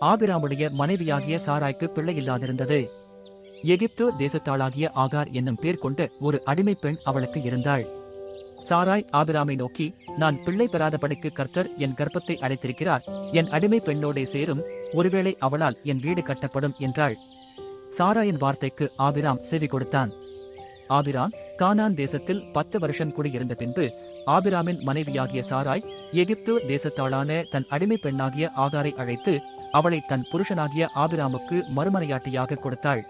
ஆபிராமுடைய மனைவியாகிய சாராய்க்கு பிள்ளை இல்லாதிருந்தது எகிப்து தேசத்தாளாகிய ஆகார் என்னும் பேர் கொண்டு ஒரு அடிமை பெண் அவளுக்கு இருந்தாள். சாராய் ஆபிராமை நோக்கி நான் பிள்ளை பெறாதபடிக்கு கர்த்தர் என் கர்ப்பத்தை அடைத்திருக்கிறார். என் அடிமை பெண்ணோடே சேரும். ஒருவேளை அவளால் என் வீடு கட்டப்படும் என்றாள். சாராயின் வார்த்தைக்கு ஆபிராம் செவி கொடுத்தான். ஆபிராம் கானான் தேசத்தில் பத்து வருஷம் குடியிருந்த பின்பு ஆபிராமின் மனைவியாகிய சாராய் எகிப்து தேசத்தாளான தன் அடிமை பெண்ணாகிய ஆகாரை அழைத்து அவளை தன் புருஷனாகிய ஆபிராமுக்கு மறுமனையாட்டியாக கொடுத்தாள்.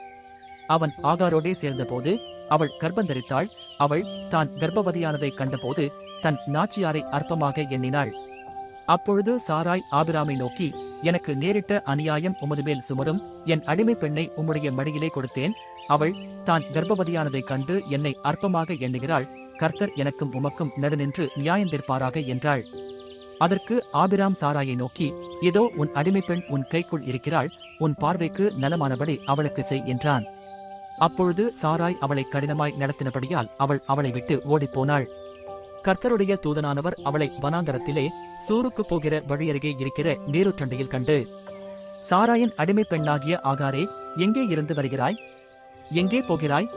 அவன் ஆகாரோடே சேர்ந்தபோது அவள் கர்ப்பந்தரித்தாள் அவள் தான் கர்ப்பவதியானதை கண்டபோது தன் நாச்சியாரை அற்பமாக எண்ணினாள். அப்பொழுது சாராய் ஆபிராமை நோக்கி எனக்கு நேரிட்ட அநியாயம் உமது மேல் சுமரும். என் அடிமை பெண்ணை உம்முடைய மடியிலே கொடுத்தேன். அவள் தான் கர்ப்பவதியானதைக் கண்டு என்னை அற்பமாக எண்ணுகிறாள். கர்த்தர் எனக்கும் உமக்கும் நடுநின்று நியாயந்திருப்பாராக என்றாள். அதற்கு ஆபிராம் சாராயை நோக்கி ஏதோ உன் அடிமை பெண் உன் கைக்குள் இருக்கிறாள் உன் பார்வைக்கு நலமானபடி அவளுக்கு செய் என்றான். அப்பொழுது சாராய் அவளை கடினமாய் நடத்தினபடியால் அவள் அவளை விட்டு ஓடிப்போனாள். கர்த்தருடைய தூதனானவர் அவளை வனாந்தரத்திலே சூருக்கு போகிற வழியருகே இருக்கிற நீருத்தண்டையில் கண்டு சாராயின் அடிமை பெண்ணாகிய ஆகாரே எங்கே இருந்து வருகிறாய்? எங்கே போகிறாய்?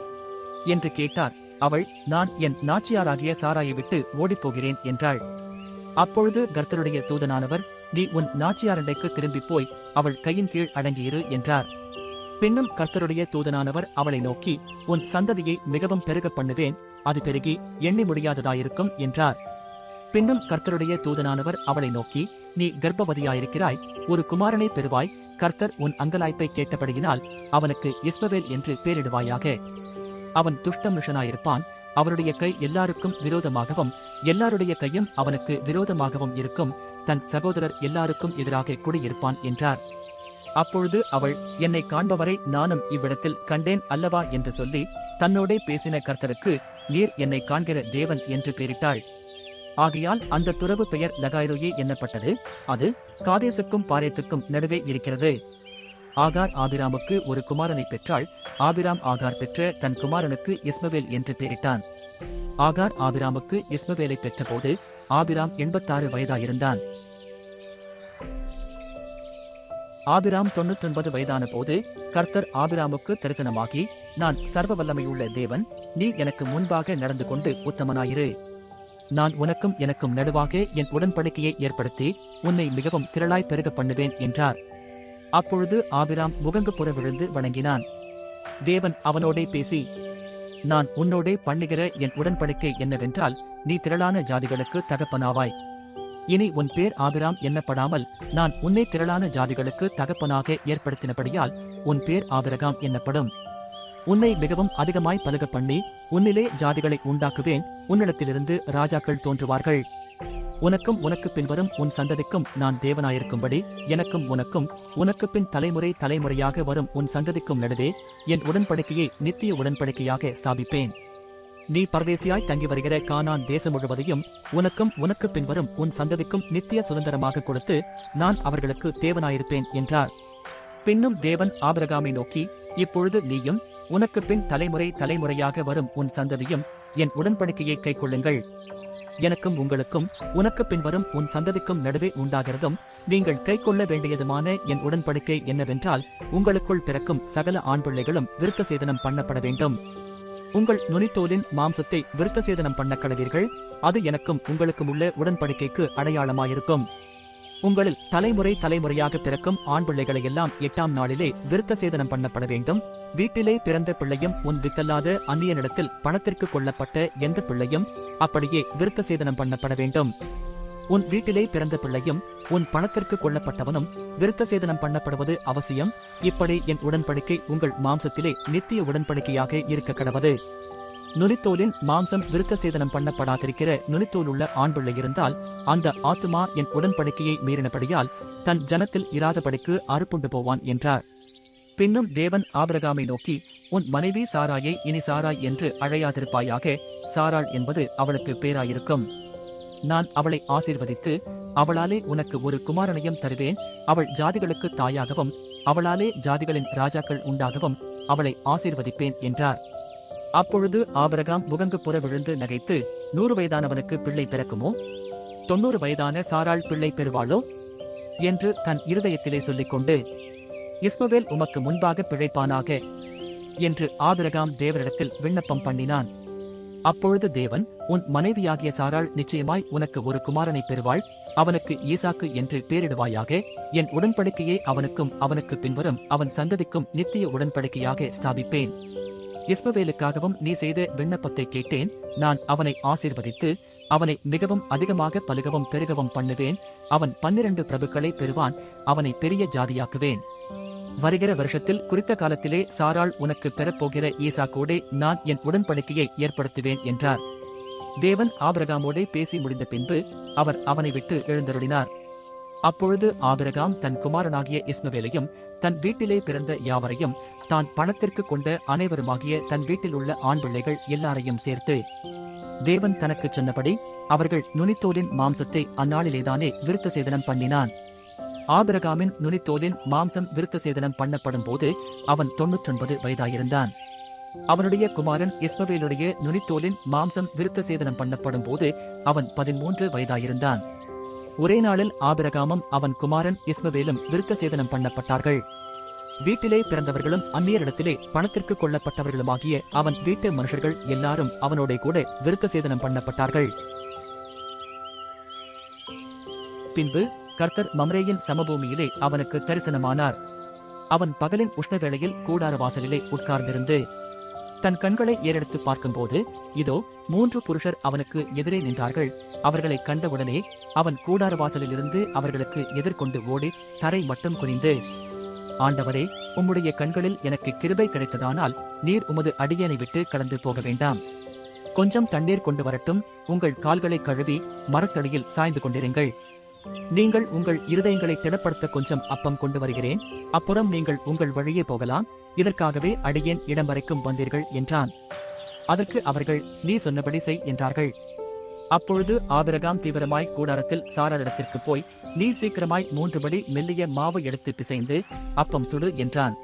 என்று கேட்டார். அவள் நான் என் நாச்சியாராகிய சாராயை விட்டு ஓடிப்போகிறேன் என்றாள். அப்பொழுது கர்த்தருடைய தூதனானவர் நீ உன் நாச்சியாரண்டைக்கு திரும்பிப் போய் அவள் கையின் கீழ் அடங்கியிரு என்றார். பின்னும் கர்த்தருடைய தூதனானவர் அவளை நோக்கி உன் சந்ததியை மிகவும் பெருக பண்ணுவேன் அது பெருகி எண்ணி முடியாததாயிருக்கும் என்றார். பின்னும் கர்த்தருடைய தூதனானவர் அவளை நோக்கி நீ கர்ப்பவதியாயிருக்கிறாய் ஒரு குமாரனை பெறுவாய் கர்த்தர் உன் அங்கலாய்ப்பை கேட்டபடியினால் அவனுக்கு இஸ்மவேல் என்று பேரிடுவாயாக. அவன் துஷ்டமிஷனாயிருப்பான் அவருடைய கை எல்லாருக்கும் விரோதமாகவும் எல்லாருடைய கையும் அவனுக்கு விரோதமாகவும் இருக்கும். தன் சகோதரர் எல்லாருக்கும் எதிராக குடியிருப்பான் என்றார். அப்பொழுது அவள் என்னை காண்பவரை நானும் இவ்விடத்தில் கண்டேன் அல்லவா? என்று சொல்லி தன்னோடே பேசின கர்த்தருக்கு நீர் என்னை காண்கிற தேவன் என்று பெயரிட்டாள். ஆகையால் அந்த துறவு பெயர் லகாயிரோயே எண்ணப்பட்டது அது காதேசுக்கும் பாரியத்துக்கும் நடுவே இருக்கிறது. ஆகார் ஆபிராமுக்கு ஒரு குமாரனை பெற்றாள். ஆபிராம் ஆகார் பெற்ற தன் குமாரனுக்கு இஸ்மவேல் என்று பெயரிட்டான். ஆகார் ஆபிராமுக்கு இஸ்மவேலை பெற்றபோது ஆபிராம் எண்பத்தாறு வயதாயிருந்தான். ஆபிராம் தொன்னூற்றொன்பது வயதான போது கர்த்தர் ஆபிராமுக்கு தரிசனமாகி நான் சர்வ வல்லமையுள்ள தேவன் நீ எனக்கு முன்பாக நடந்து கொண்டு உத்தமனாயிரு. நான் உனக்கும் எனக்கும் நடுவாக என் உடன்படிக்கையை ஏற்படுத்தி உன்னை மிகவும் திரளாய் பெருக பண்ணுவேன் என்றார். அப்பொழுது ஆபிராம் முகங்கு புற விழுந்து வணங்கினான். தேவன் அவனோடே பேசி நான் உன்னோடே பண்ணுகிற என் உடன்படிக்கை என்னவென்றால் நீ திரளான ஜாதிகளுக்கு தகப்பனாவாய். இனி உன் பேர் ஆபிராம் எண்ணப்படாமல் நான் உன்னை திரளான ஜாதிகளுக்கு தகப்பனாக ஏற்படுத்தினபடியால் உன் பேர் ஆபிரகாம் என்னப்படும். உன்னை மிகவும் அதிகமாய் பலக பண்ணி உன்னிலே ஜாதிகளை உண்டாக்குவேன் உன்னிடத்திலிருந்து ராஜாக்கள் தோன்றுவார்கள். உனக்கும் உனக்கு பின்வரும் உன் சந்ததிக்கும் நான் தேவனாயிருக்கும்படி எனக்கும் உனக்கும் உனக்கு பின் தலைமுறை தலைமுறையாக வரும் உன் சந்ததிக்கும் நடுவே என் உடன்படிக்கையை நித்திய உடன்படிக்கையாக ஸ்தாபிப்பேன். நீ பரதேசியாய் தங்கி வருகிற கானான் தேசம் முழுவதையும் உனக்கும் உனக்கு பின்வரும் உன் சந்ததிக்கும் நித்திய சுதந்திரமாக கொடுத்து நான் அவர்களுக்கு தேவனாயிருப்பேன் என்றார். பின்னும் தேவன் ஆபிரகாமை நோக்கி இப்பொழுது நீயும் உனக்கு பின் தலைமுறை தலைமுறையாக வரும் உன் சந்ததியும் என் உடன்படிக்கையை கைக்கொள்ளுங்கள். எனக்கும் உங்களுக்கும் உனக்கு பின்வரும் உன் சந்ததிக்கும் நடுவே உண்டாகிறதும் நீங்கள் கைக்கொள்ள வேண்டியதுமான என் உடன்படிக்கை என்னவென்றால் உங்களுக்குள் பிறக்கும் சகல ஆண் பிள்ளைகளும் விருத்த சேதனம் பண்ணப்பட வேண்டும். உங்கள் நுனித்தோலின் மாம்சத்தை விருத்த சேதனம் பண்ண கடவீர்கள் அது எனக்கும் உங்களுக்கும் உள்ள உடன்படிக்கைக்கு அடையாளமாயிருக்கும். உங்களில் தலைமுறை தலைமுறையாக பிறக்கும் ஆண் பிள்ளைகளை எல்லாம் எட்டாம் நாளிலே விருத்த சேதனம் பண்ணப்பட வேண்டும். வீட்டிலே பிறந்த பிள்ளையும் உன் வித்தல்லாத அந்நியனிடத்தில் பணத்திற்கு கொள்ளப்பட்ட எந்த பிள்ளையும் அப்படியே விருத்த சேதனம் பண்ணப்பட வேண்டும். உன் வீட்டிலே பிறந்த பிள்ளையும் உன் பணத்திற்கு கொள்ளப்பட்டவனும் விருத்த சேதனம் பண்ணப்படுவது அவசியம். இப்படி என் உடன்படிக்கை உங்கள் மாம்சத்திலே நித்திய உடன்படிக்கையாக இருக்க கடவது. நுனித்தோலின் மாம்சம் விருத்த சேதனம் பண்ணப்படாதிருக்கிற நுனித்தோல் உள்ள ஆண் பிள்ளை இருந்தால் அந்த ஆத்துமா என் உடன்படிக்கையை மீறினபடியால் தன் ஜனத்தில் இராதபடிக்கு அறுப்புண்டு போவான் என்றார். பின்னும் தேவன் ஆபிரகாமை நோக்கி உன் மனைவி சாராயை இனி சாராய் என்று அழையாதிருப்பாயாக சாராள் என்பது அவளுக்கு பேராயிருக்கும். நான் அவளை ஆசீர்வதித்து அவளாலே உனக்கு ஒரு குமாரனையும் தருவேன். அவள் ஜாதிகளுக்கு தாயாகவும் அவளாலே ஜாதிகளின் ராஜாக்கள் உண்டாகவும் அவளை ஆசீர்வதிப்பேன் என்றார். அப்பொழுது ஆபரகாம் முகங்கு புற விழுந்து நகைத்து நூறு வயதானவனுக்கு பிள்ளை பிறக்குமோ? தொண்ணூறு வயதான சாராள் பிள்ளை பெறுவாளோ? என்று தன் இருதயத்திலே சொல்லிக்கொண்டு இஸ்மவேல் உமக்கு முன்பாக பிழைப்பானாக? என்று ஆபிரகாம் தேவரிடத்தில் விண்ணப்பம் பண்ணினான். அப்பொழுது தேவன் உன் மனைவியாகிய சாராள் நிச்சயமாய் உனக்கு ஒரு குமாரனை பெறுவாள் அவனுக்கு ஈசாக்கு என்று பேரிடுவாயாக? என் உடன்படிக்கையை அவனுக்கும் அவனுக்கு பின்வரும் அவன் சந்ததிக்கும் நித்திய உடன்படிக்கையாக ஸ்தாபிப்பேன். இஸ்மவேலுக்காகவும் நீ செய்த விண்ணப்பத்தை கேட்டேன். நான் அவனை ஆசீர்வதித்து அவனை மிகவும் அதிகமாக பலுகவும் பெருகவும் பண்ணுவேன். அவன் பன்னிரண்டு பிரபுக்களை பெறுவான். அவனை பெரிய ஜாதியாக்குவேன். வருகிற வருஷத்தில் குறித்த காலத்திலே சாராள் உனக்கு பெறப்போகிற ஈசாக்கோடே நான் என் உடன்படிக்கையை ஏற்படுத்துவேன் என்றார். தேவன் ஆபிரகாமோடே பேசி முடிந்த பின்பு அவர் அவனை விட்டு எழுந்தருளினார். அப்பொழுது ஆபிரகாம் தன் குமாரனாகிய இஸ்மவேலையும் தன் வீட்டிலே பிறந்த யாவரையும் தான் பணத்திற்கு கொண்ட அனைவருமாகிய தன் வீட்டில் உள்ள ஆண் பிள்ளைகள் எல்லாரையும் சேர்த்து தேவன் தனக்குச் சொன்னபடி அவர்கள் நுனித்தோலின் மாம்சத்தை அந்நாளிலேதானே விருத்த சேதனம் பண்ணினான். ஆபிரகாமின் நுனித்தோலின் மாம்சம் விருத்த சேதனம் பண்ணப்படும் போது அவன் தொன்னூற்றொன்பது வயதாயிருந்தான். அவனுடைய குமாரன் இஸ்மவேலுடைய நுனித்தோலின் மாம்சம் விருத்த சேதனம் பண்ணப்படும் போது அவன் பதிமூன்று வயதாயிருந்தான். ஒரே நாளில் ஆபிரகாமும் அவன் குமாரன் இஸ்மவேலும் விருத்த சேதனம் பண்ணப்பட்டார்கள். வீட்டிலே பிறந்தவர்களும் அந்நியரிடத்திலே பணத்திற்கு கொல்லப்பட்டவர்களுமாகிய அவன் வீட்டு மனுஷர்கள் எல்லாரும் அவனோட கூட விருத்த சேதனம் பண்ணப்பட்டார்கள். பின்பு கர்த்தர் மம்ரேயின் சமபூமியிலே அவனுக்கு தரிசனமானார். அவன் பகலின் உஷ்ணவேளையில் கூடார வாசலிலே உட்கார்ந்திருந்து தன் கண்களை ஏறெடுத்து பார்க்கும்போது இதோ மூன்று புருஷர் அவனுக்கு எதிரே நின்றார்கள். அவர்களை கண்டவுடனே அவன் கூடார வாசலிலிருந்து அவர்களுக்கு எதிர்கொண்டு ஓடி தரை மட்டும் குறிந்து ஆண்டவரே உம்முடைய கண்களில் எனக்கு கிருபை கிடைத்ததானால் நீர் உமது அடியனை விட்டு கடந்து போக வேண்டாம். கொஞ்சம் தண்ணீர் கொண்டு வரட்டும் உங்கள் கால்களை கழுவி மரத்தடியில் சாய்ந்து கொண்டிருங்கள். நீங்கள் உங்கள் இருதயங்களை திடப்படுத்த கொஞ்சம் அப்பம் கொண்டு வருகிறேன் அப்புறம் நீங்கள் உங்கள் வழியே போகலாம் இதற்காகவே அடியேன் இடம் வரைக்கும் வந்தீர்கள் என்றான். அதற்கு அவர்கள் நீ சொன்னபடி செய் என்றார்கள். அப்பொழுது ஆபிரகாம் தீவிரமாய் கூடாரத்தில் சாராளிடத்திற்கு போய் நீ சீக்கிரமாய் மூன்றுபடி மெல்லிய மாவு எடுத்து பிசைந்து அப்பம் சுடு என்றான்.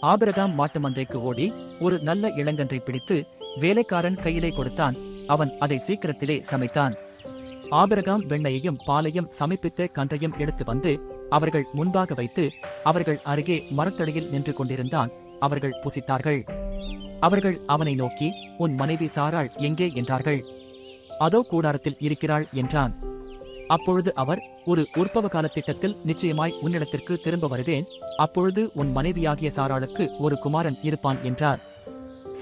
ஆபிரகாம் மாட்டு மந்தைக்கு ஓடி ஒரு நல்ல இளங்கன்றை பிடித்து வேலைக்காரன் கையிலே கொடுத்தான். அவன் அதை சீக்கிரத்திலே சமைத்தான். ஆபிரகாம் வெண்ணையையும் பாலையும் சமைப்பித்த கன்றையும் எடுத்து வந்து அவர்கள் முன்பாக வைத்து அவர்கள் அருகே மரத்தடியில் நின்று கொண்டிருந்தான். அவர்கள் புசித்தார்கள். அவர்கள் அவனை நோக்கி உன் மனைவி சாராள் எங்கே? என்றார்கள். அதோ கூடாரத்தில் இருக்கிறாள் என்றான். அப்பொழுது அவர் ஒரு உற்பவ கால திட்டத்தில் நிச்சயமாய் உன்னிடத்திற்கு திரும்ப வருவேன். அப்பொழுது உன் மனைவியாகிய சாராளுக்கு ஒரு குமாரன் இருப்பான் என்றார்.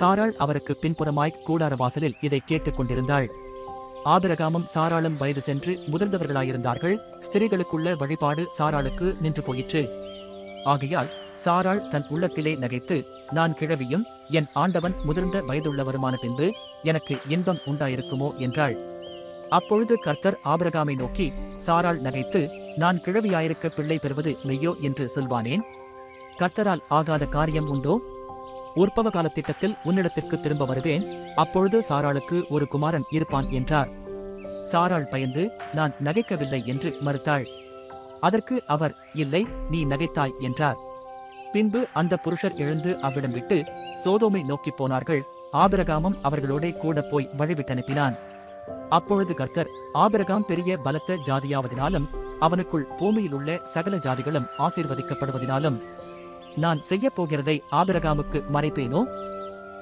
சாராள் அவருக்கு பின்புறமாய் கூடார வாசலில் இதை கேட்டுக் கொண்டிருந்தாள். ஆபிரகாமும் சாராளும் வயது சென்று முதிர்ந்தவர்களாயிருந்தார்கள். ஸ்திரீகளுக்குள்ள வழிபாடு சாராளுக்கு நின்று போயிற்று. ஆகையால் சாராள் தன் உள்ளத்திலே நகைத்து நான் கிழவியும் என் ஆண்டவன் முதிர்ந்த வயதுள்ளவருமான பின்பு எனக்கு இன்பம் உண்டாயிருக்குமோ? என்றாள். அப்பொழுது கர்த்தர் ஆபிரகாமை நோக்கி சாராள் நகைத்து நான் கிழவியாயிருக்க பிள்ளை பெறுவது மெய்யோ? என்று சொல்வானேன். கர்த்தரால் ஆகாத காரியம் உண்டோ? உற்பவ கால திட்டத்தில் உன்னிடத்திற்கு திரும்ப வருவேன். அப்பொழுது சாராளுக்கு ஒரு குமாரன் இருப்பான் என்றார். சாராள் பயந்து நான் நகைக்கவில்லை என்று மறுத்தாள். அதற்கு அவர் இல்லை நீ நகைத்தாய் என்றார். பின்பு அந்த புருஷர் எழுந்து அவ்விடம் விட்டு சோதோமை நோக்கிப் போனார்கள். ஆபிரகாமும் அவர்களோடே கூட போய் வழிவிட்டனுப்பினான் அப்பொழுது கர்த்தர் ஆபிரகாம் பெரிய பலத்த ஜாதியாவதினாலும் அவனுக்குள் பூமியிலுள்ள சகல ஜாதிகளும் ஆசீர்வதிக்கப்படுவதினாலும் நான் செய்யப் போகிறதை ஆபிரகாமுக்கு மறைப்பேனோ?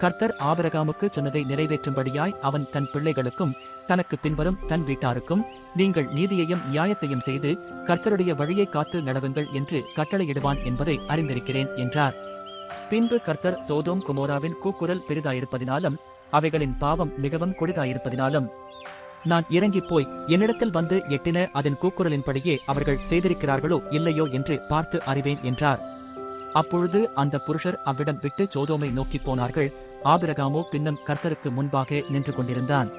கர்த்தர் ஆபரகாமுக்கு சொன்னதை நிறைவேற்றும்படியாய் அவன் தன் பிள்ளைகளுக்கும் தனக்கு பின்வரும் தன் வீட்டாருக்கும் நீங்கள் நீதியையும் நியாயத்தையும் செய்து கர்த்தருடைய வழியை காத்து நடவுங்கள் என்று கட்டளையிடுவான் என்பதை அறிந்திருக்கிறேன் என்றார். பின்பு கர்த்தர் சோதோம் குமோராவின் கூக்குரல் பெரிதாயிருப்பதினாலும் அவைகளின் பாவம் மிகவும் கொடிதாயிருப்பதினாலும் நான் இறங்கிப் போய் என்னிடத்தில் வந்து எட்டின அதன் கூக்குரலின்படியே அவர்கள் செய்திருக்கிறார்களோ இல்லையோ என்று பார்த்து அறிவேன் என்றார். அப்பொழுது அந்த புருஷர் அவ்விடம் விட்டு சோதோமை நோக்கிப் போனார்கள். ஆபிரகாமோ பின்னும் கர்த்தருக்கு முன்பாக நின்று கொண்டிருந்தான்.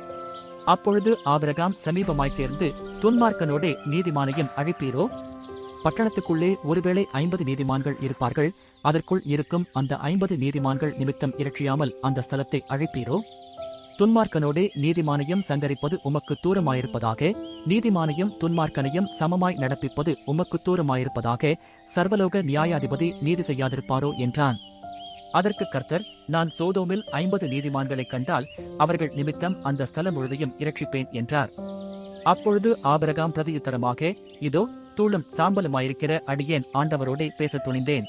அப்பொழுது ஆபிரகாம் சமீபமாய் சேர்ந்து துன்மார்க்கனோடே நீதிமானையும் அழைப்பீரோ? பட்டணத்துக்குள்ளே ஒருவேளை ஐம்பது நீதிமான்கள் இருப்பார்கள் அதற்குள் இருக்கும் அந்த ஐம்பது நீதிமான்கள் நிமித்தம் இரட்சியாமல் அந்த ஸ்தலத்தை அழைப்பீரோ? துன்மார்க்கனோடே நீதிமானையும் சங்கரிப்பது உமக்கு தூரமாயிருப்பதாக நீதிமானையும் துன்மார்க்கனையும் சமமாய் நடப்பிப்பது உமக்கு தூரமாயிருப்பதாக சர்வலோக நியாயாதிபதி நீதி செய்யாதிருப்பாரோ என்றான். அதற்கு கர்த்தர் நான் சோதோமில் ஐம்பது நீதிமான்களைக் கண்டால் அவர்கள் நிமித்தம் அந்த ஸ்தலம் முழுதையும் இரட்சிப்பேன் என்றார். அப்பொழுது ஆபரகாம் பிரதியுத்தரமாக இதோ தூளும் சாம்பலுமாயிருக்கிற அடியேன் ஆண்டவரோடே பேசத் துணிந்தேன்.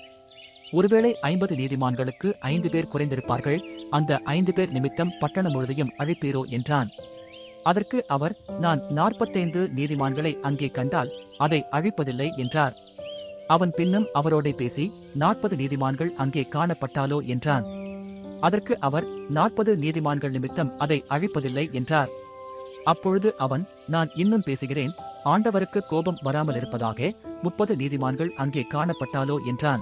ஒருவேளை ஐம்பது நீதிமான்களுக்கு ஐந்து பேர் குறைந்திருப்பார்கள் அந்த ஐந்து பேர் நிமித்தம் பட்டணம் முழுதையும் அழைப்பீரோ என்றான். அதற்கு அவர் நான் நாற்பத்தைந்து நீதிமான்களை அங்கே கண்டால் அதை அழிப்பதில்லை என்றார். அவன் பின்னும் அவரோடே பேசி நாற்பது நீதிமான்கள் அங்கே காணப்பட்டாலோ? என்றான். அதற்கு அவர் நாற்பது நீதிமான்கள் நிமித்தம் அதை அழிப்பதில்லை என்றார். அப்பொழுது அவன் நான் இன்னும் பேசுகிறேன். ஆண்டவருக்கு கோபம் வராமல் இருப்பதாக முப்பது நீதிமான்கள் அங்கே காணப்பட்டாலோ? என்றான்.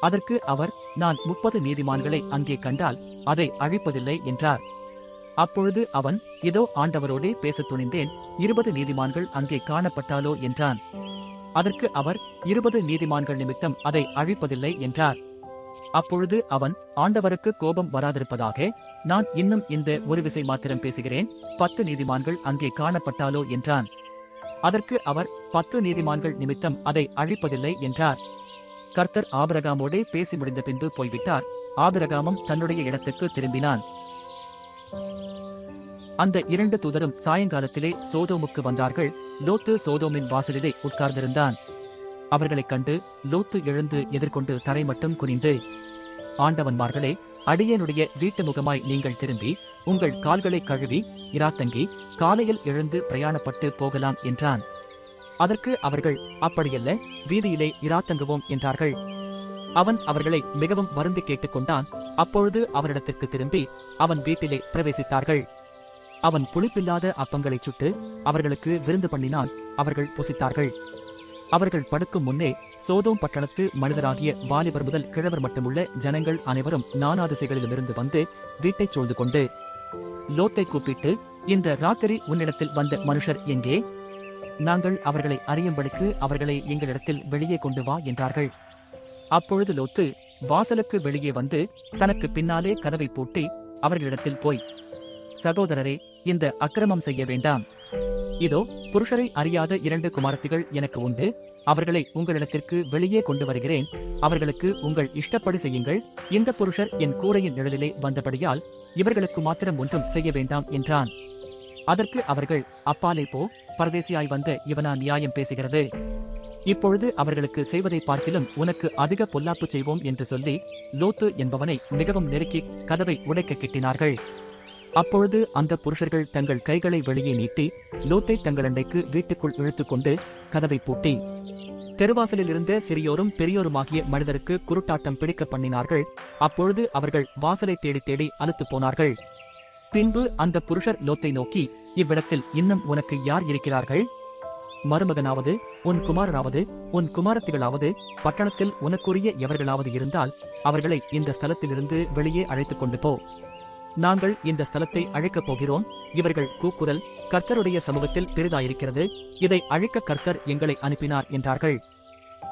அதற்கு அவர் நான் முப்பது நீதிமான்களை அங்கே கண்டால் அதை அழிப்பதில்லை என்றார். அப்பொழுது அவன் இதோ ஆண்டவரோடே பேசத் துணிந்தேன். இருபது நீதிமான்கள் அங்கே காணப்பட்டாலோ? என்றான். அதற்கு அவர் இருபது நீதிமான்கள் நிமித்தம் அதை அழிப்பதில்லை என்றார். அப்பொழுது அவன் ஆண்டவருக்கு கோபம் வராதிருப்பதாக நான் இன்னும் இந்த ஒரு விசை மாத்திரம் பேசுகிறேன் பத்து நீதிமான்கள் அங்கே காணப்பட்டாலோ என்றான். அதற்கு அவர் பத்து நீதிமான்கள் நிமித்தம் அதை அழிப்பதில்லை என்றார். கர்த்தர் ஆபிரகாமோடே பேசி முடிந்த பின்பு போய்விட்டார். ஆபிரகாமும் தன்னுடைய இடத்துக்கு திரும்பினான். அந்த இரண்டு தூதரும் சாயங்காலத்திலே சோதோமுக்கு வந்தார்கள். லோத்து சோதோமின் வாசலிலே உட்கார்ந்திருந்தான். அவர்களைக் கண்டு லோத்து எழுந்து எதிர்கொண்டு தரை மட்டும் குனிந்து ஆண்டவன்மார்களே அடியனுடைய வீட்டு முகமாய் நீங்கள் திரும்பி உங்கள் கால்களை கழுவி இராத்தங்கி காலையில் எழுந்து பிரயாணப்பட்டு போகலாம் என்றான். அதற்கு அவர்கள் அப்படியல்ல வீதியிலே இராத்தங்குவோம் என்றார்கள். அவன் அவர்களை மிகவும் வருந்தி கேட்டுக்கொண்டான் அப்பொழுது அவரிடத்திற்கு திரும்பி அவன் வீட்டிலே பிரவேசித்தார்கள். அவன் புளிப்பில்லாத அப்பங்களைச் சுட்டு அவர்களுக்கு விருந்து பண்ணினான் அவர்கள் புசித்தார்கள். அவர்கள் படுக்கும் முன்னே சோதோம் பட்டணத்து மனிதராகிய வாலிபர் முதல் கிழவர் மட்டுமுள்ள ஜனங்கள் அனைவரும் நானாதிசைகளிலிருந்து வந்து வீட்டைச் சூழ்ந்து கொண்டு லோத்தை கூப்பிட்டு இந்த ராத்திரி உன்னிடத்தில் வந்த மனுஷர் எங்கே? நாங்கள் அவர்களை அறியும்படிக்கு அவர்களை எங்களிடத்தில் வெளியே கொண்டு வா என்றார்கள். அப்பொழுது லோத்து வாசலுக்கு வெளியே வந்து தனக்கு பின்னாலே கதவை பூட்டி அவர்களிடத்தில் போய் சகோதரரே இந்த அக்கிரமம் செய்ய வேண்டாம். இதோ புருஷரை அறியாத இரண்டு குமாரத்திகள் எனக்கு உண்டு. அவர்களை உங்களிடத்திற்கு வெளியே கொண்டு வருகிறேன். அவர்களுக்கு உங்கள் இஷ்டப்படி செய்யுங்கள். இந்த புருஷர் என் கூரையின் நிழலிலே வந்தபடியால் இவர்களுக்கு மாத்திரம் ஒன்றும் செய்ய வேண்டாம் என்றான். அதற்கு அவர்கள் அப்பாலே போ பரதேசியாய் வந்த இவனா நியாயம் பேசுகிறது. இப்பொழுது அவர்களுக்கு செய்வதை பார்க்கிலும் உனக்கு அதிக பொல்லாப்பு செய்வோம் என்று சொல்லி லோத்து என்பவனை மிகவும் நெருக்கி கதவை உடைக்க கிட்டினார்கள். அப்பொழுது அந்த புருஷர்கள் தங்கள் கைகளை வெளியே நீட்டி லோத்தை தங்களண்டைக்கு வீட்டுக்குள் இழுத்துக்கொண்டு கதவை பூட்டி தெருவாசலில் இருந்த சிறியோரும் பெரியோருமாகிய மனிதருக்கு குருட்டாட்டம் பிடிக்க பண்ணினார்கள். அப்பொழுது அவர்கள் வாசலை தேடி தேடி அழுத்து போனார்கள். பின்பு அந்த புருஷர் லோத்தை நோக்கி இவ்விடத்தில் இன்னும் உனக்கு யார் இருக்கிறார்கள்? மருமகனாவது உன் குமாரனாவது உன் குமாரத்திகளாவது பட்டணத்தில் உனக்குரிய எவர்களாவது இருந்தால் அவர்களை இந்த ஸ்தலத்திலிருந்து வெளியே அழைத்துக் கொண்டு போ. நாங்கள் இந்த ஸ்தலத்தை அழைக்கப் போகிறோம். இவர்கள் கூக்குரல் கர்த்தருடைய சமூகத்தில் பெரிதாயிருக்கிறது. இதை அழைக்க கர்த்தர் எங்களை அனுப்பினார் என்றார்கள்.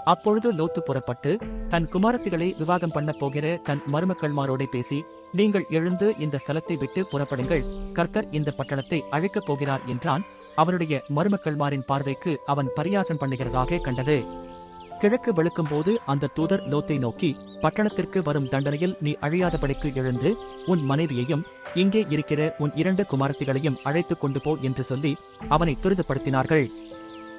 அப்பொழுது லோத்து புறப்பட்டு தன் குமாரத்திகளை விவாகம் பண்ணப் போகிற தன் மருமக்கள்மாரோடே பேசி நீங்கள் எழுந்து இந்த ஸ்தலத்தை விட்டு புறப்படுங்கள். கர்த்தர் இந்த பட்டணத்தை அழைக்கப் போகிறார் என்றான். அவனுடைய மருமக்கள்மாரின் பார்வைக்கு அவன் பரியாசம் பண்ணுகிறதாக கண்டது. கிழக்கு வெளுக்கும்போது அந்த தூதர் லோத்தை நோக்கி பட்டணத்திற்கு வரும் தண்டனையில் நீ அழியாதபடிக்கு எழுந்து உன் மனைவியையும் இங்கே இருக்கிற உன் இரண்டு குமாரத்திகளையும் அழைத்துக் கொண்டு போ என்று சொல்லி அவனை துரிதப்படுத்தினார்கள்.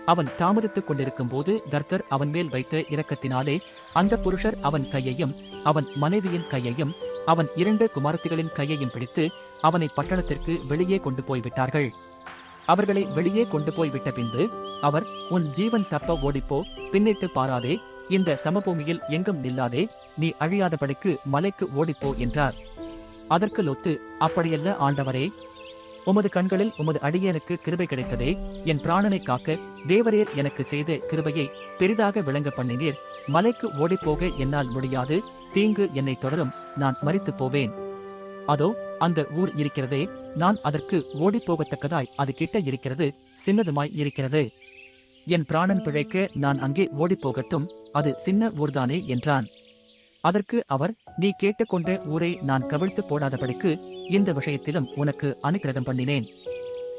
அவன் தாமதித்துக் கொண்டிருக்கும் போது தர்தர் அவன் மேல் வைத்த இரக்கத்தினாலே அந்த புருஷர் அவன் கையையும் அவன் மனைவியின் கையையும் அவன் இரண்டு குமாரத்திகளின் கையையும் பிடித்து அவனை பட்டணத்திற்கு வெளியே கொண்டு போய்விட்டார்கள். அவர்களை வெளியே கொண்டு போய் விட்ட பின்பு அவர் உன் ஜீவன் தப்ப ஓடிப்போ பின்னிட்டு பாராதே இந்த சமபூமியில் எங்கும் நில்லாதே நீ அழியாதபடிக்கு மலைக்கு ஓடிப்போ என்றார். அதற்கு லொத்து அப்படியல்ல ஆண்டவரே உமது கண்களில் உமது அடியனுக்கு கிருபை கிடைத்ததே என் பிராணனை காக்க தேவரேர் எனக்கு செய்த கிருபையை பெரிதாக விளங்க பண்ணினீர். மலைக்கு ஓடிப்போக என்னால் முடியாது தீங்கு என்னை தொடரும் நான் மறித்து போவேன் அதோ அந்த ஊர் இருக்கிறதே நான் அதற்கு ஓடிப்போகத்தக்கதாய் அது கிட்ட இருக்கிறது சின்னதுமாய் இருக்கிறது. என் பிராணன் பிழைக்க நான் அங்கே ஓடிப்போகட்டும் அது சின்ன ஊர்தானே என்றான். அதற்கு அவர் நீ கேட்டுக்கொண்ட ஊரை நான் கவிழ்த்து போடாதபடிக்கு இந்த விஷயத்திலும் உனக்கு அனுக்கிரகம் பண்ணினேன்.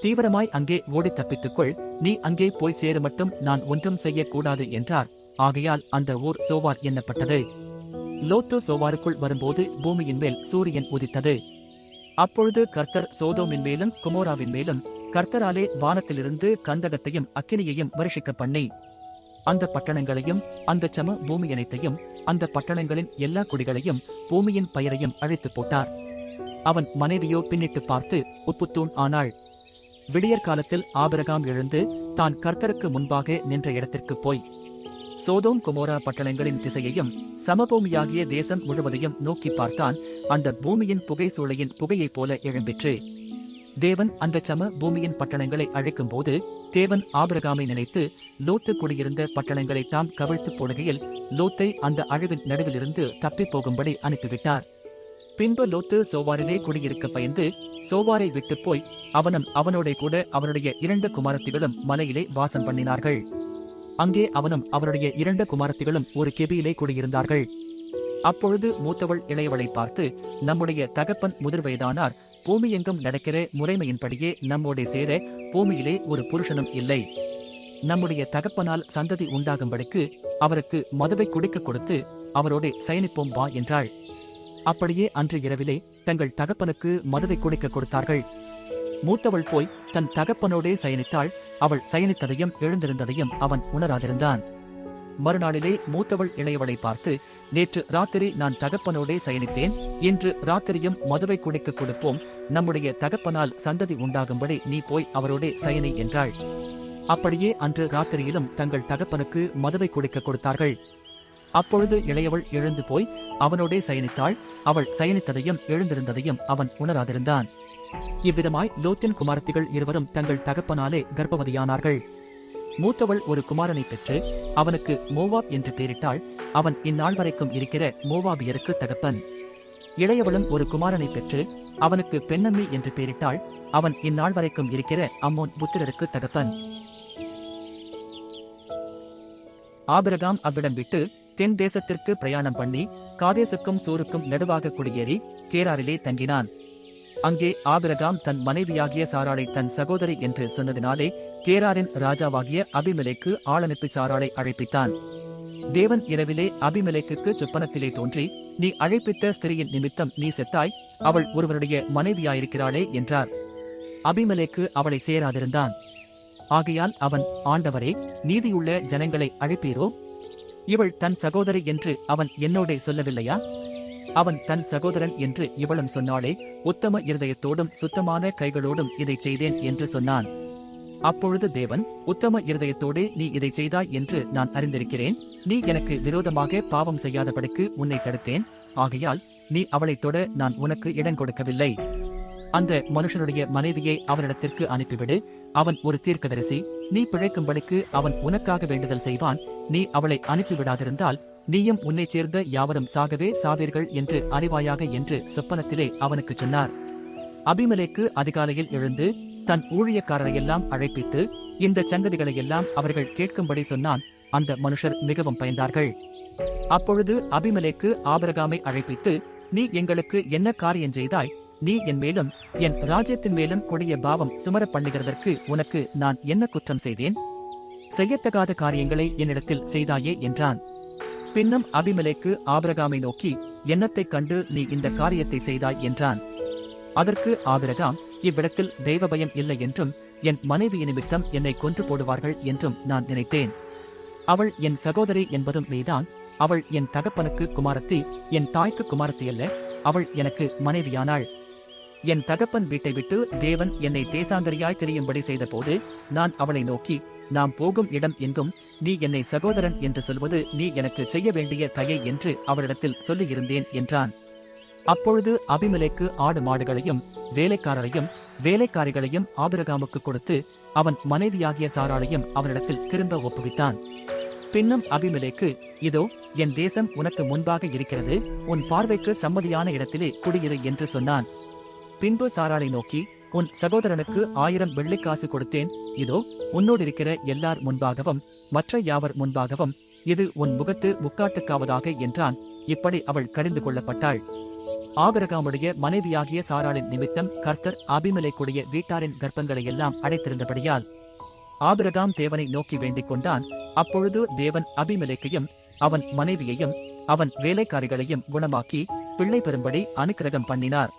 தீவிரமாய் அங்கே ஓடி தப்பித்துக்கொள் நீ அங்கே போய் சேர மட்டும் நான் ஒன்றும் செய்யக்கூடாது என்றார். ஆகையால் அந்த ஊர் சோவார் எண்ணப்பட்டது லோத்து சோவாருக்குள் வரும்போது பூமியின் மேல் சூரியன் உதித்தது. அப்பொழுது கர்த்தர் சோதோமின் மேலும் குமோராவின் மேலும் கர்த்தராலே வானத்திலிருந்து கந்தகத்தையும் அக்கினியையும் வருஷிக்க பண்ணி அந்த பட்டணங்களையும் அந்த சம பூமி அனைத்தையும் அந்த பட்டணங்களின் எல்லா குடிகளையும் பூமியின் பயிரையும் அழைத்து போட்டார். அவன் மனைவியோ பின்னிட்டு பார்த்து உப்புத்தூண் ஆனாள். விடியற் காலத்தில் ஆபரகாம் எழுந்து தான் கர்த்தருக்கு முன்பாக நின்ற இடத்திற்கு போய் சோதோம் குமோரா பட்டணங்களின் திசையையும் சமபூமியாகிய தேசம் முழுவதையும் நோக்கி பார்த்தான் அந்த பூமியின் புகை சூளையின் புகையைப் போல எழும்பிற்று. தேவன் அந்த சம பூமியின் பட்டணங்களை அழைக்கும் போது தேவன் ஆபிரகாமை நினைத்து லோத்து குடியிருந்த பட்டணங்களை தாம் கவிழ்த்து போடுகையில் லோத்தை அந்த அழிவின் நடுவிலிருந்து தப்பிப் போகும்படி அனுப்பிவிட்டார். பின்பு லோத்து சோவாரிலே குடியிருக்க பயந்து சோவாரை விட்டுப் போய் அவனும் அவனோட கூட அவனுடைய இரண்டு குமாரத்திகளும் மலையிலே வாசம் பண்ணினார்கள். அங்கே அவனும் அவருடைய இரண்டு குமாரத்திகளும் ஒரு கெபியிலே குடியிருந்தார்கள். அப்பொழுது மூத்தவள் இளையவளை பார்த்து நம்முடைய தகப்பன் முதிர் வயதானார் பூமியெங்கும் நடக்கிற முறைமையின்படியே நம்மோட சேர பூமியிலே ஒரு புருஷனும் இல்லை. நம்முடைய தகப்பனால் சந்ததி உண்டாகும்படிக்கு அவருக்கு மதுவை குடிக்க கொடுத்து அவரோட சயனிப்போம் வா என்றாள். அப்படியே அன்று இரவிலே தங்கள் தகப்பனுக்கு மதுவை குடிக்க கொடுத்தார்கள். மூத்தவள் போய் தன் தகப்பனோடே சயனித்தாள். அவள் சயனித்ததையும் எழுந்திருந்ததையும் அவன் உணராதிருந்தான். மறுநாளிலே மூத்தவள் இளையவளை பார்த்து நேற்று ராத்திரி நான் தகப்பனோடே சயனித்தேன். இன்று ராத்திரியும் மதுவை குடிக்க கொடுப்போம். நம்முடைய தகப்பனால் சந்ததி உண்டாகும்படி நீ போய் அவரோடே சயனி என்றாள். அப்படியே அன்று ராத்திரியிலும் தங்கள் தகப்பனுக்கு மதுவை குடிக்க கொடுத்தார்கள். அப்பொழுது இளையவள் எழுந்து போய் அவனோடே சயனித்தாள். அவள் சயனித்ததையும் எழுந்திருந்ததையும் அவன் உணராதிருந்தான். இவ்விதமாய் லோத்தின் குமாரத்திகள் இருவரும் தங்கள் தகப்பனாலே கர்ப்பவதியானார்கள். மூத்தவள் ஒரு குமாரனை பெற்று அவனுக்கு மோவாப் என்று பெயரிட்டாள். அவன் இந்நாள் வரைக்கும் இருக்கிற மோவாபியருக்கு தகப்பன். இளையவளும் ஒரு குமாரனை பெற்று அவனுக்கு பெண்ணம்மி என்று பெயரிட்டாள். அவன் இந்நாள் வரைக்கும் இருக்கிற அம்மோன் புத்திரருக்கு தகப்பன். ஆபிரகாம் அவ்விடம் விட்டு தென் தேசத்திற்கு பிரயாணம் பண்ணி காதேசுக்கும் சூருக்கும் நடுவாக குடியேறி கேராரிலே தங்கினான். அங்கே ஆபிரகாம் தன் மனைவியாகிய சாராளை தன் சகோதரி என்று சொன்னதினாலே கேராரின் ராஜாவாகிய அபிமலைக்கு ஆளனுப்பி சாராளை அழைப்பித்தான். தேவன் இரவிலே அபிமலைக்கு சொப்பனத்திலே தோன்றி நீ அழைப்பித்த ஸ்திரியின் நிமித்தம் நீ செத்தாய் அவள் ஒருவருடைய மனைவியாயிருக்கிறாளே என்றார். அபிமலைக்கு அவளை சேராதிருந்தான். ஆகையால் அவன் ஆண்டவரே நீதியுள்ள ஜனங்களை அழைப்பீரோ? இவள் தன் சகோதரி என்று அவன் என்னோடே சொல்லவில்லையா? அவன் தன் சகோதரன் என்று இவளும் சொன்னாளே உத்தம இருதயத்தோடும் சுத்தமான கைகளோடும் இதைச் செய்தேன் என்று சொன்னான். அப்பொழுது தேவன் உத்தம இருதயத்தோடே நீ இதை செய்தாய் என்று நான் அறிந்திருக்கிறேன். நீ எனக்கு விரோதமாக பாவம் செய்யாதபடிக்கு உன்னை தடுத்தேன். ஆகையால் நீ அவளைத் தொட நான் உனக்கு இடம் கொடுக்கவில்லை. அந்த மனுஷனுடைய மனைவியை அவனிடத்திற்கு அனுப்பிவிடு. அவன் ஒரு தீர்க்கதரிசி. நீ பிழைக்கும்படிக்கு அவன் உனக்காக வேண்டுதல் செய்வான். நீ அவளை அனுப்பிவிடாதிருந்தால் நீயும் உன்னைச் சேர்ந்த யாவரும் சாகவே சாவீர்கள் என்று அறிவாயாக என்று சொப்பனத்திலே அவனுக்குச் சொன்னார். அபிமலேக்கு அதிகாலையில் எழுந்து தன் ஊழியக்காரரையெல்லாம் அழைப்பித்து இந்த சங்கதிகளையெல்லாம் அவர்கள் கேட்கும்படி சொன்னான். அந்த மனுஷர் மிகவும் பயந்தார்கள். அப்பொழுது அபிமலேக்கு ஆபரகாமை அழைப்பித்து நீ எங்களுக்கு என்ன காரியம் செய்தாய்? நீ என் மேலும் என் ராஜ்யத்தின் மேலும் கொடிய பாவம் சுமர பண்ணுகிறதற்கு உனக்கு நான் என்ன குற்றம் செய்தேன்? செய்யத்தகாத காரியங்களை என்னிடத்தில் செய்தாயே என்றான். பின்னும் அபிமலைக்கு ஆபிரகாமை நோக்கி என்னத்தைக் கண்டு நீ இந்த காரியத்தை செய்தாய்? என்றான். அதற்கு ஆபிரகாம் இவ்விடத்தில் தெய்வ பயம் இல்லை என்றும் என் மனைவி நிமித்தம் என்னை கொன்று போடுவார்கள் என்றும் நான் நினைத்தேன். அவள் என் சகோதரி என்பதும் நீதான். அவள் என் தகப்பனுக்கு குமாரத்தி என் தாய்க்கு குமாரத்தி அல்ல. அவள் எனக்கு மனைவியானாள். என் தகப்பன் வீட்டை விட்டு தேவன் என்னை தேசாந்தரியாய் தெரியும்படி செய்தபோது நான் அவளை நோக்கி நாம் போகும் இடம் எங்கும் நீ என்னை சகோதரன் என்று சொல்வது நீ எனக்கு செய்ய வேண்டிய தயை என்று அவரிடத்தில் சொல்லியிருந்தேன் என்றான். அப்பொழுது அபிமலைக்கு ஆடு மாடுகளையும் வேலைக்காரரையும் வேலைக்காரிகளையும் ஆபிரகாமுக்கு கொடுத்து அவன் மனைவியாகிய சாராளையும் அவனிடத்தில் திரும்ப ஒப்புவித்தான். பின்னும் அபிமலைக்கு இதோ என் தேசம் உனக்கு முன்பாக இருக்கிறது உன் பார்வைக்கு சம்மதியான இடத்திலே குடியிரு என்று சொன்னான். பின்பு சாராளை நோக்கி உன் சகோதரனுக்கு ஆயிரம் வெள்ளிக்காசு கொடுத்தேன். இதோ உன்னோடிருக்கிற எல்லார் முன்பாகவும் மற்ற யாவர் முன்பாகவும் இது உன் முகத்து முக்காட்டுக்காவதாக என்றான். இப்படி அவள் கடிந்து கொள்ளப்பட்டாள். ஆபிரகாமுடைய மனைவியாகிய சாராளின் நிமித்தம் கர்த்தர் அபிமலைக்குடைய வீட்டாரின் கர்ப்பங்களை எல்லாம் அடைத்திருந்தபடியால் ஆபிரகாம் தேவனை நோக்கி வேண்டிக் கொண்டான். அப்பொழுது தேவன் அபிமலைக்கையும் அவன் மனைவியையும் அவன் வேலைக்காரிகளையும் குணமாக்கி பிள்ளை பெறும்படி அனுக்கிரகம் பண்ணினார்.